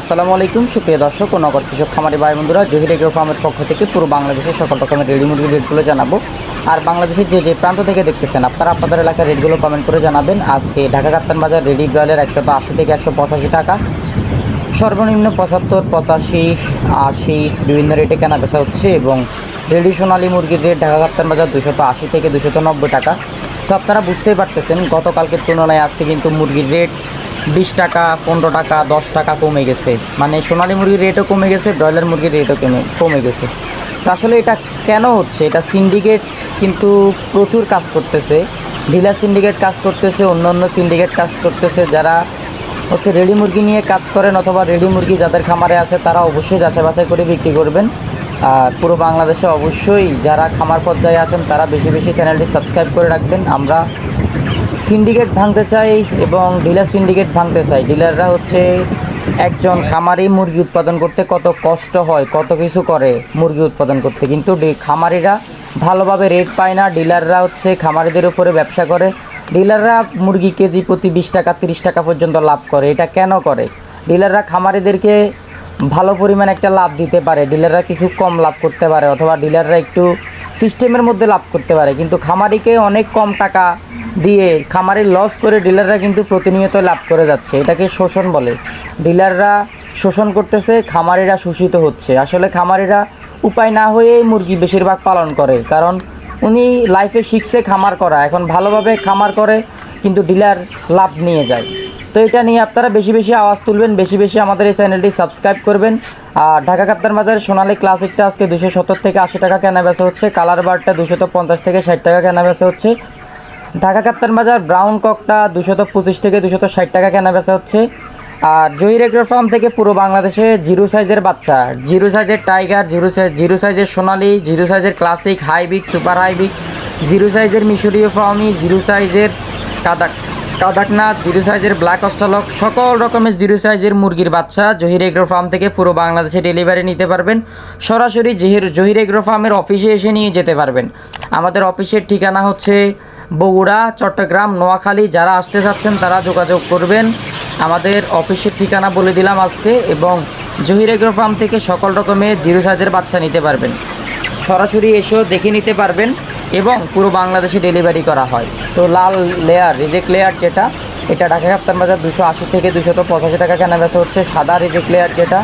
আসসালামু আলাইকুম, সুপ্রিয় দর্শক ও নগর কৃষক খামারি ভাই বন্ধুরা, জহির এগ্রো ফার্মের পক্ষ থেকে পুরো বাংলাদেশের সকল রকমের রেডি মুরগির রেটগুলো জানাব। আর বাংলাদেশের যে যে প্রান্ত থেকে দেখতেছেন, আপনারা আপনাদের এলাকার রেটগুলো কমেন্ট করে জানাবেন। আজকে ঢাকা কাপ্তান বাজার রেডি ব্রয়লের একশত আশি থেকে একশো পঁচাশি টাকা। সর্বনিম্ন পঁচাত্তর, পঁচাশি, আশি বিভিন্ন রেটে কেনা বেচা হচ্ছে এবং রেডি সোনালী মুরগির রেট ঢাকা কাপ্তান বাজার দুশত আশি থেকে দুশত নব্বই টাকা। তো আপনারা বুঝতেই পারতেছেন, গতকালকের তুলনায় আজকে কিন্তু মুরগির রেট বিশ টাকা, পনেরো টাকা, দশ টাকা কমে গেছে। মানে সোনালী মুরগির রেটও কমে গেছে, ব্রয়লার মুরগির রেটও কমে কমে গেছে। তো আসলে এটা কেন হচ্ছে? এটা সিন্ডিকেট কিন্তু প্রচুর কাজ করতেছে। ডিলার সিন্ডিকেট কাজ করতেছে অন্য অন্য সিন্ডিকেট কাজ করতেছে। যারা হচ্ছে রেডি মুরগি নিয়ে কাজ করেন অথবা রেডি মুরগি যাদের খামারে আছে, তারা অবশ্যই যাচাই বাছাই করে বিক্রি করবেন। আর পুরো বাংলাদেশে অবশ্যই যারা খামার পর্যায়ে আছেন, তারা বেশি বেশি চ্যানেলটি সাবস্ক্রাইব করে রাখবেন। আমরা সিন্ডিকেট ভাঙতে চাই এবং ডিলার সিন্ডিকেট ভাঙতে চাই। ডিলাররা হচ্ছে একজন খামারি মুরগি উৎপাদন করতে কত কষ্ট হয়, কত কিছু করে মুরগি উৎপাদন করতে। কিন্তু খামারিরা ভালোভাবে রেট পায় না, ডিলাররা হচ্ছে খামারিদের উপরে ব্যবসা করে। ডিলাররা মুরগি কেজি প্রতি বিশ টাকা, তিরিশ টাকা পর্যন্ত লাভ করে। এটা কেন করে? ডিলাররা খামারিদেরকে ভালো পরিমাণ একটা লাভ দিতে পারে। ডিলাররা কিছু কম লাভ করতে পারে, অথবা ডিলাররা একটু সিস্টেমের মধ্যে লাভ করতে পারে। কিন্তু খামারিকে অনেক কম টাকা দিয়ে খামারের লস করে ডিলাররা কিন্তু প্রতিনিয়ত লাভ করে যাচ্ছে। এটাকে শোষণ বলে। ডিলাররা শোষণ করতেছে, খামারিরা শোষিত হচ্ছে। আসলে খামারিরা উপায় না হয়ে মুরগি বেশিরভাগ পালন করে। কারণ উনি লাইফে শিখছে খামার করা। এখন ভালোভাবে খামার করে কিন্তু ডিলার লাভ নিয়ে যায়। তো এটা নিয়ে আপনারা বেশি বেশি আওয়াজ তুলবেন, বেশি বেশি আমাদের এই চ্যানেলটি সাবস্ক্রাইব করবেন। আর ঢাকা কাপ্তার বাজারে সোনালী ক্লাসিকটা আজকে দুশো সত্তর থেকে আশি টাকা কেনা বেচা হচ্ছে কালার বারটা দুশো পঞ্চাশ থেকে ষাট টাকা কেনা বেচা হচ্ছে। ঢাকা কাপ্তান বাজার ব্রাউন ককটা দুশত পঁচিশ থেকে দুশত ষাট টাকা কেনা বেচা হচ্ছে। আর জহির এগ্রো ফার্ম থেকে পুরো বাংলাদেশে জিরো সাইজের বাচ্চা, জিরো সাইজের টাইগার জিরো সাইজ জিরো সাইজের সোনালি, জিরো সাইজের ক্লাসিক হাইবিগ সুপার হাইবিগ জিরো সাইজের মিশরীয় ফার্মি জিরো সাইজের কাদাক, কাদাকনাথ, জিরো সাইজের ব্ল্যাক অস্টালক সকল রকমের জিরো সাইজের মুরগির বাচ্চা জহির এগ্রো ফার্ম থেকে পুরো বাংলাদেশে ডেলিভারি নিতে পারবেন। সরাসরি জহির জহির এগ্রো ফার্মের অফিসে এসে নিয়ে যেতে পারবেন। আমাদের অফিসের ঠিকানা হচ্ছে বগুড়া, চট্টগ্রাম, নোয়াখালী। যারা আসতে চাচ্ছেন তারা যোগাযোগ করবেন। আমাদের অফিসের ঠিকানা বলে দিলাম আজকে এবং জহির এগ্রো ফার্ম থেকে সকল রকমের জিরো সাইজের বাচ্চা নিতে পারবেন। সরাসরি এসেও দেখে নিতে পারবেন। এবং পুরো বাংলাদেশে ডেলিভারি করা হয়। তো লাল লেয়ার রিজেক্ট লেয়ার যেটা, এটা ঢাকা কাপ্তান বাজার দুশো আশি থেকে দুশত পঁচাশি টাকা কেনা বেচা হচ্ছে। সাদা রিজেক্ট লেয়ার যেটা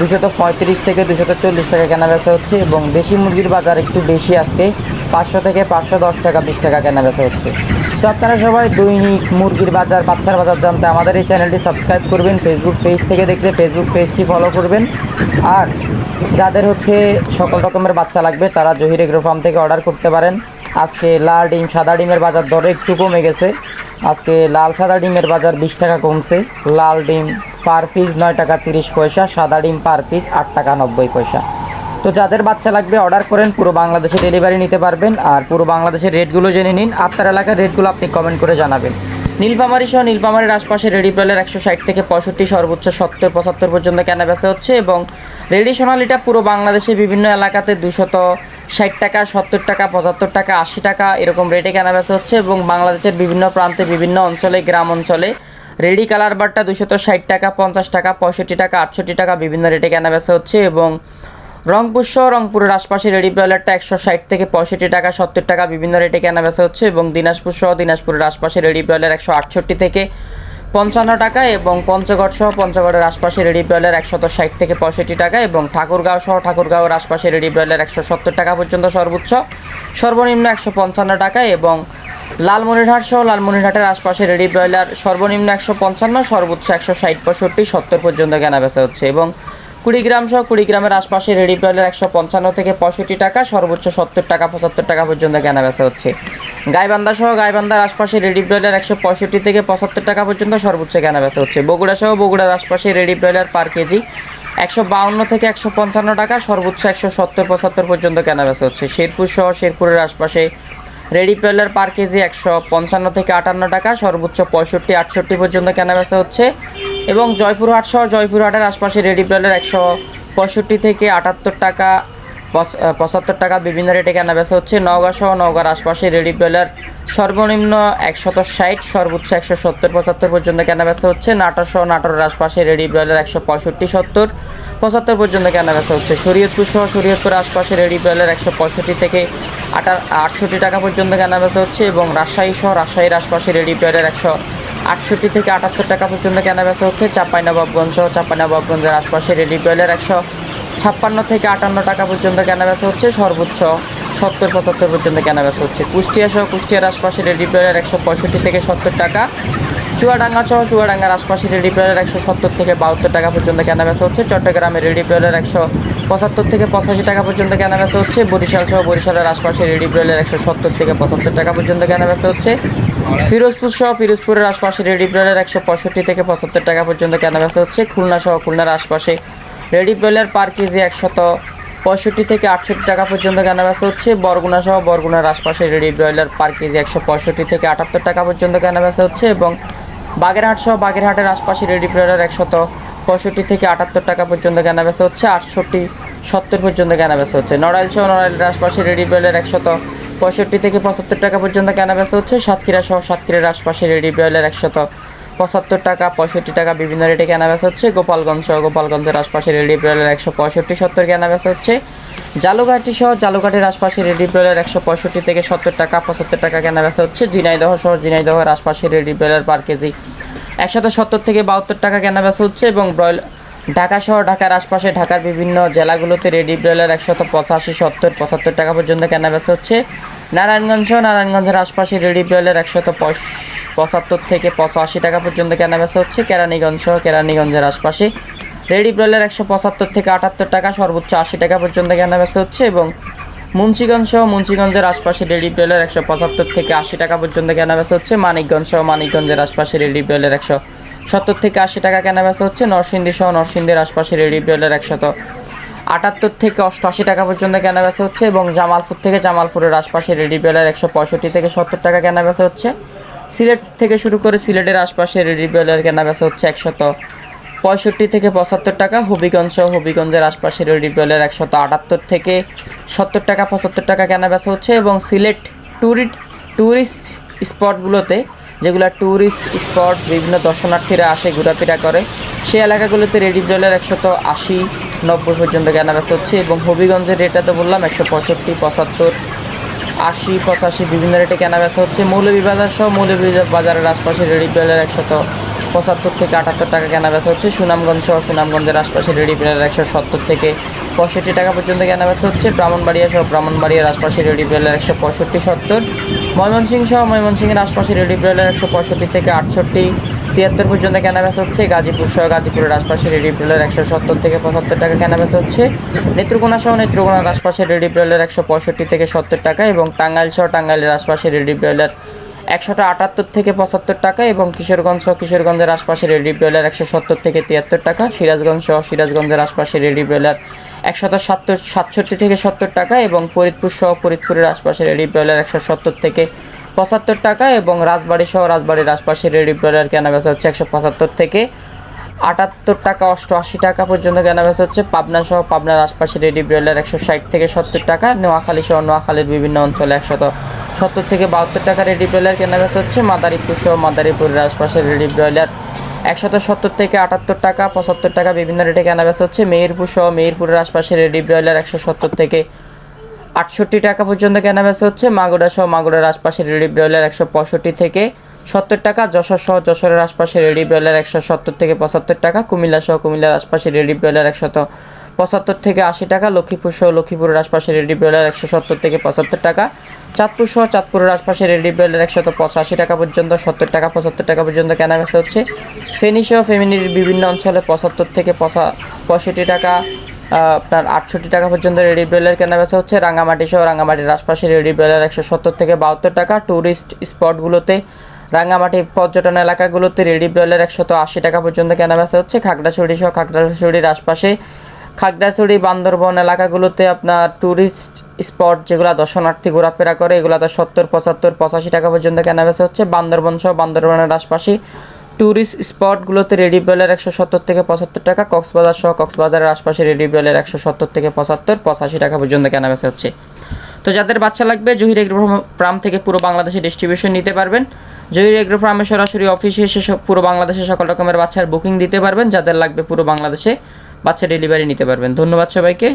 দুশত পঁয়ত্রিশ থেকে দুশত চল্লিশ টাকা কেনা বেচা হচ্ছে এবং দেশি মুরগির বাজার একটু বেশি আজকে। পাঁচশো থেকে পাঁচশো দশ টাকা, বিশ টাকা কেনা বেচা হচ্ছে। তো আপনারা সবাই দৈনিক মুরগির বাজার, বাচ্চার বাজার জানতে আমাদের এই চ্যানেলটি সাবস্ক্রাইব করবেন ফেসবুক পেজ থেকে দেখলে ফেসবুক পেজটি ফলো করবেন। আর যাদের হচ্ছে সকল রকমের বাচ্চা লাগবে, তারা জহির এগ্রো ফার্ম থেকে অর্ডার করতে পারেন। আজকে লাল ডিম, সাদা ডিমের বাজার দর একটু কমে গেছে। আজকে লাল, সাদা ডিমের বাজার বিশ টাকা কমছে। লাল ডিম পার পিস নয় টাকা তিরিশ পয়সা, সাদা ডিম পার পিস আট টাকা নব্বই পয়সা। তো যাদের বাচ্চা লাগবে অর্ডার করেন, পুরো বাংলাদেশে ডেলিভারি নিতে পারবেন। আর পুরো বাংলাদেশের রেটগুলো জেনে নিন, আপনার এলাকার রেটগুলো আপনি কমেন্ট করে জানাবেন। নীলফামারি সহ নীলফামারির আশপাশে রেডি প্রেলের একশো ষাট থেকে পঁয়ষট্টি, সর্বোচ্চ সত্তর, পঁচাত্তর পর্যন্ত কেনা বেচা হচ্ছে এবং রেডি সোনালিটা পুরো বাংলাদেশে বিভিন্ন এলাকাতে দুশত ষাট টাকা, সত্তর টাকা, পঁচাত্তর টাকা, আশি টাকা এরকম রেটে কেনা বেচা হচ্ছে এবং বাংলাদেশের বিভিন্ন প্রান্তে বিভিন্ন অঞ্চলে, গ্রাম অঞ্চলে রেডি কালার বারটা দুশত ষাট টাকা, পঞ্চাশ টাকা, পঁয়ষট্টি টাকা, আটষট্টি টাকা বিভিন্ন রেটে কেনা বেচা হচ্ছে এবং রংপুর সহ রংপুরের আশপাশে রেডি ব্রয়লারটা একশো ষাট থেকে পঁয়ষট্টি টাকা, সত্তর টাকা বিভিন্ন রেটে কেনা বেচা হচ্ছে এবং দিনাজপুর সহ দিনাজপুরের আশপাশে রেডি ব্রয়লার একশো আটষট্টি থেকে পঞ্চান্ন টাকা এবং পঞ্চগড় সহ পঞ্চগড়ের আশপাশে রেডি ব্রয়লার একশত ষাট থেকে পঁয়ষট্টি টাকা এবং ঠাকুরগাঁও সহ ঠাকুরগাঁওয়ের আশপাশে রেডি ব্রয়লার একশো সত্তর টাকা পর্যন্ত সর্বোচ্চ। সর্বনিম্ন একশো পঞ্চান্ন টাকা এবং লালমনিরহাট সহ লালমনিরহাটের আশপাশে রেডি ব্রয়লার সর্বনিম্ন একশো পঞ্চান্ন, সর্বোচ্চ একশো ষাট, পঁয়ষট্টি, সত্তর পর্যন্ত কেনা বেচা হচ্ছে এবং কুড়িগ্রাম সহ কুড়িগ্রামের আশপাশে রেডি ব্রয়লার একশো পঞ্চান্ন থেকে পঁয়ষট্টি টাকা, সর্বোচ্চ সত্তর টাকা, পঁচাত্তর টাকা পর্যন্ত কেনা বেচা হচ্ছে। গাইবান্ধা সহ গাইবান্ধার আশপাশে রেডি ব্রয়লার একশো পঁয়ষট্টি থেকে পঁচাত্তর টাকা পর্যন্ত সর্বোচ্চ কেনা বেচা হচ্ছে। বগুড়া সহ বগুড়ার আশপাশে রেডি ব্রয়লার পার কেজি একশো বাউন্ন থেকে একশো পঞ্চান্ন টাকা, সর্বোচ্চ একশো সত্তর, পঁচাত্তর পর্যন্ত কেনা বেচা হচ্ছে। শেরপুর সহ শেরপুরের আশপাশে রেডি প্রেলার পার কেজি একশো পঞ্চান্ন থেকে আটান্ন টাকা, সর্বোচ্চ পঁয়ষট্টি, আটষট্টি পর্যন্ত কেনা বেচা হচ্ছে। এবং জয়পুরহাট সহ জয়পুরহাটের আশপাশে রেডি প্রেলার একশো পঁয়ষট্টি থেকে আটাত্তর টাকা, পঁচ- পঁচাত্তর টাকা বিভিন্ন রেটে কেনা বেচা হচ্ছে। নওগাঁ সহ নওগাঁর আশপাশে রেডি ব্রয়লার সর্বনিম্ন একশত ষাট, সর্বোচ্চ একশো সত্তর, পঁচাত্তর পর্যন্ত কেনা বেচা হচ্ছে। নাটোর সহ নাটোরের আশপাশে রেডি ব্রয়লার একশো পঁয়ষট্টি, সত্তর, পঁচাত্তর পর্যন্ত কেনা বেচা হচ্ছে। শরীয়তপুর সহ শরীয়তপুর আশপাশে রেডি ব্রয়লার একশো পঁয়ষট্টি থেকে আটা আটষট্টি টাকা পর্যন্ত কেনা বেচা হচ্ছে এবং রাজশাহী সহ রাজশাহীর আশপাশে রেডি ব্রয়লার একশো আটষট্টি থেকে আটাত্তর টাকা পর্যন্ত কেনা বেচা হচ্ছে চাঁপাইনবাবগঞ্জ সহ চাঁপাইনবাবগঞ্জের আশপাশে রেডি ব্রয়লার একশো ছাপ্পান্ন থেকে আটান্ন টাকা পর্যন্ত কেনাবেচা হচ্ছে, সর্বোচ্চ সত্তর, পঁচাত্তর পর্যন্ত কেনাবেচা হচ্ছে। কুষ্টিয়া সহ কুষ্টিয়ার আশপাশে রেডি ব্রয়লার একশো পঁয়ষট্টি থেকে সত্তর টাকা চুয়াডাঙ্গা সহ চুয়াডাঙ্গার আশপাশে রেডি ব্রয়লার একশো সত্তর থেকে বাহাত্তর টাকা পর্যন্ত কেনাবেচা হচ্ছে। চট্টগ্রামে রেডি ব্রয়লার একশো পঁচাত্তর থেকে পঁচাশি টাকা পর্যন্ত কেনা কেনাবেচা হচ্ছে। বরিশাল সহ বরিশালের আশপাশে রেডি ব্রয়লার একশো সত্তর থেকে পঁচাত্তর টাকা পর্যন্ত কেনাবেচা হচ্ছে। ফিরোজপুর সহ ফিরোজপুরের আশপাশে রেডি ব্রয়লার একশো পঁয়ষট্টি থেকে পঁচাত্তর টাকা পর্যন্ত কেনাবেচা হচ্ছে। খুলনা সহ খুলনার আশপাশে রেডি ব্রয়লার পার কেজি একশত পঁয়ষট্টি থেকে আটষট্টি টাকা পর্যন্ত কেনা কেনাবেচা হচ্ছে। বরগুনা সহ বরগুনার আশপাশে রেডি ব্রয়লার পার কেজি একশো পঁয়ষট্টি থেকে আটাত্তর টাকা পর্যন্ত কেনাবেচা হচ্ছে এবং বাগেরহাট সহ বাগেরহাটের আশপাশে রেডি ব্রয়লার একশত পঁয়ষট্টি থেকে আটাত্তর টাকা পর্যন্ত কেনাবেচা হচ্ছে, আটষট্টি সত্তর পর্যন্ত কেনাবেচা হচ্ছে। নড়াইল সহ নড়াইলের আশপাশে রেডি ব্রয়লার একশত পঁয়ষট্টি থেকে পঁচাত্তর টাকা পর্যন্ত কেনাবেচা হচ্ছে। সাতক্ষীরা সহ সাতক্ষীরার আশপাশে রেডি ব্রয়লার একশত পঁচাত্তর টাকা, পঁয়ষট্টি টাকা বিভিন্ন রেটে কেনা বেচা হচ্ছে। গোপালগঞ্জ সহ গোপালগঞ্জের আশপাশে রেডি ব্রয়লার একশো পঁয়ষট্টি সত্তর কেনা বেচা হচ্ছে। জালুঘাটি সহ জালুঘাটির আশপাশে রেডি ব্রয়লার একশো পঁয়ষট্টি থেকে সত্তর টাকা, পঁচাত্তর টাকা কেনা বেচা হচ্ছে। ঝিনাইদহ সহ ঝিনাইদহের আশপাশে রেডি ব্রয়লার পার কেজি একশত সত্তর থেকে বাহাত্তর টাকা কেনা বেচা হচ্ছে এবং ব্রয়ল, ঢাকা সহ ঢাকার আশপাশে ঢাকার বিভিন্ন জেলাগুলোতে রেডি ব্রয়লার একশত পঁচাশি, সত্তর, পঁচাত্তর টাকা পর্যন্ত কেনা বেচা হচ্ছে। নারায়ণগঞ্জ সহ নারায়ণগঞ্জের আশপাশে রেডি ব্রয়লার একশত পঁচাত্তর থেকে পঁচাশি টাকা পর্যন্ত কেনা বেচা হচ্ছে। কেরানীগঞ্জ সহ কেরানীগঞ্জের আশপাশে রেডি ব্রয়লার একশো পঁচাত্তর থেকে আটাত্তর টাকা, সর্বোচ্চ আশি টাকা পর্যন্ত কেনা বেচা হচ্ছে এবং মুন্সিগঞ্জ সহ মুন্সিগঞ্জের আশপাশে রেডি ব্রয়লার একশো পঁচাত্তর থেকে আশি টাকা পর্যন্ত কেনা বেচা হচ্ছে। মানিকগঞ্জ সহ মানিকগঞ্জের আশপাশে রেডি ব্রয়লার একশো সত্তর থেকে আশি টাকা কেনা বেচা হচ্ছে। নরসিংদী সহ নরসিংদীর আশপাশে রেডি ব্রয়লার একশত আটাত্তর থেকে অষ্টআশি টাকা পর্যন্ত কেনা বেচা হচ্ছে এবং জামালপুর থেকে জামালপুরের আশপাশে রেডি ব্রয়লার একশো পঁয়ষট্টি থেকে সত্তর টাকা কেনা বেচা হচ্ছে। সিলেট থেকে শুরু করে সিলেটের আশপাশে রেডি ব্রয়লার কেনা বেচা হচ্ছে একশত পঁয়ষট্টি থেকে পঁচাত্তর টাকা। হবিগঞ্জ সহ হবিগঞ্জের আশপাশে রেডি ব্রয়লার একশত আটাত্তর থেকে সত্তর টাকা, পঁচাত্তর টাকা কেনা বেচা হচ্ছে এবং সিলেট ট্যুরিট ট্যুরিস্ট স্পটগুলোতে যেগুলো ট্যুরিস্ট স্পট বিভিন্ন দর্শনার্থীরা আসে, ঘোরাফেরা করে, সেই এলাকাগুলোতে রেডি ব্রয়লার একশত আশি, নব্বই পর্যন্ত কেনা বেচা হচ্ছে এবং হবিগঞ্জের রেটটা তো বললাম, একশো পঁয়ষট্টি, পঁচাত্তর, আশি, পঁচাশি বিভিন্ন রেটে কেনা বেচা হচ্ছে। মৌলভীবাজার সহ মৌলভীবাজারের আশপাশে রেডি ব্রয়লার একশত পঁচাত্তর থেকে আটাত্তর টাকা কেনা বেচা হচ্ছে। সুনামগঞ্জ সহ সুনামগঞ্জের আশপাশে রেডি ব্রয়লার একশো সত্তর থেকে পঁয়ষট্টি টাকা পর্যন্ত কেনা বেচা হচ্ছে। ব্রাহ্মণবাড়িয়া সহ ব্রাহ্মণবাড়িয়ার আশপাশে রেডি ব্রয়লার একশো পঁয়ষট্টি সত্তর। ময়মনসিংহ সহ ময়মনসিংহের আশপাশে রেডি ব্রয়লার একশো পঁয়ষট্টি থেকে আটষট্টি। তিয়াত্তর পর্যন্ত কেনা বেচা হচ্ছে। গাজীপুর সহ গাজীপুরের আশপাশে রেডি ব্রয়লার একশো সত্তর থেকে পঁচাত্তর টাকা কেনা বেচা হচ্ছে। নেত্রকোনা সহ নেত্রকোনার আশপাশে রেডি ব্রয়লার একশো পঁয়ষট্টি থেকে সত্তর টাকা এবং টাঙ্গাইল সহ টাঙ্গাইলের আশপাশে রেডি ব্রয়লার একশোটা আটাত্তর থেকে পঁচাত্তর টাকা এবং কিশোরগঞ্জ সহ কিশোরগঞ্জের আশপাশে রেডি ব্রয়লার একশো সত্তর থেকে তিয়াত্তর টাকা, সিরাজগঞ্জ সহ সিরাজগঞ্জের আশপাশে রেডি ব্রয়লার একশত সাতর সাতষট্টি থেকে সত্তর টাকা এবং ফরিদপুর সহ ফরিদপুরের আশপাশে রেডি ব্রয়লার একশো সত্তর থেকে পঁচাত্তর টাকা এবং রাজবাড়ি সহ রাজবাড়ির আশপাশে রেডি ব্রয়লার কেনা বেচা হচ্ছে একশো পঁচাত্তর থেকে আটাত্তর টাকা, অষ্টআশি টাকা পর্যন্ত কেনা বেচা হচ্ছে। পাবনা সহ পাবনার আশপাশে রেডি ব্রয়লার একশো ষাট থেকে সত্তর টাকা, নোয়াখালী সহ নোয়াখালীর বিভিন্ন অঞ্চলে একশত সত্তর থেকে বাহাত্তর টাকা রেডি ব্রয়লার কেনা বেচা হচ্ছে মাদারীপুর সহ মাদারীপুরের আশপাশের রেডি ব্রয়লার একশত সত্তর থেকে আটাত্তর টাকা, পঁচাত্তর টাকা বিভিন্ন রেটে কেনা বেচা হচ্ছে মেহেরপুর সহ মেহেরপুরের আশপাশে রেডি ব্রয়লার একশো সত্তর থেকে আটষট্টি টাকা পর্যন্ত কেনা বেচা হচ্ছে। মাগুরা সহ মাগুরার আশপাশে রেডি ব্রয়লার একশো পঁয়ষট্টি থেকে সত্তর টাকা, যশোর সহ যশোরের আশপাশে রেডি ব্রয়লার একশো সত্তর থেকে পঁচাত্তর টাকা, কুমিল্লা সহ কুমিল্লার আশপাশে রেডি ব্রয়লার একশত পঁচাত্তর থেকে আশি টাকা, লক্ষ্মীপুর সহ লক্ষ্মীপুরের আশপাশে রেডি ব্রয়লার একশো সত্তর থেকে পঁচাত্তর টাকা, চাঁদপুর সহ চাঁদপুরের আশপাশে রেডি ব্রয়লার একশত পঁচাশি টাকা পর্যন্ত, সত্তর টাকা, পঁচাত্তর টাকা পর্যন্ত কেনা বেচা হচ্ছে। ফেনী সহ ফেমিনির বিভিন্ন অঞ্চলে পঁচাত্তর থেকে পঁচা পঁয়ষট্টি টাকা আপনার আটষট্টি টাকা পর্যন্ত রেডি ব্রয়লার কেনা বেচা হচ্ছে। রাঙামাটি সহ রাঙামাটির আশপাশে রেডি ব্রয়লার একশো সত্তর থেকে বাহাত্তর টাকা। ট্যুরিস্ট স্পটগুলোতে রাঙামাটি পর্যটন এলাকাগুলোতে রেডি ব্রয়লার একশত আশি টাকা পর্যন্ত কেনা বেচা হচ্ছে। খাগড়াছড়ি সহ খাগড়াছড়ির আশপাশে খাগড়াছড়ি, বান্দরবন এলাকাগুলোতে আপনার ট্যুরিস্ট স্পট যেগুলো দর্শনার্থী ঘোরাফেরা করে, এগুলোতে সত্তর, পঁচাত্তর, পঁচাশি টাকা পর্যন্ত কেনা বেচা হচ্ছে। বান্দরবন সহ বান্দরবনের আশপাশে ট্যুরিস্ট স্পটগুলোতে রেডি বেলের একশো সত্তর থেকে পঁচাত্তর টাকা কক্সবাজার সহ কক্সবাজারের আশপাশে রেডি বেলের একশো সত্তর থেকে পঁচাত্তর, পঁচাশি টাকা পর্যন্ত কেনাবেচা হচ্ছে। তো যাদের বাচ্চা লাগবে, জহির এগ্রো ফার্ম থেকে পুরো বাংলাদেশে ডিস্ট্রিবিউশন নিতে পারবেন। জহির এগ্রো ফার্মে সরাসরি অফিসে এসে পুরো বাংলাদেশে সকল রকমের বাচ্চার বুকিং দিতে পারবেন। যাদের লাগবে পুরো বাংলাদেশে বাচ্চা ডেলিভারি নিতে পারবেন। ধন্যবাদ সবাইকে।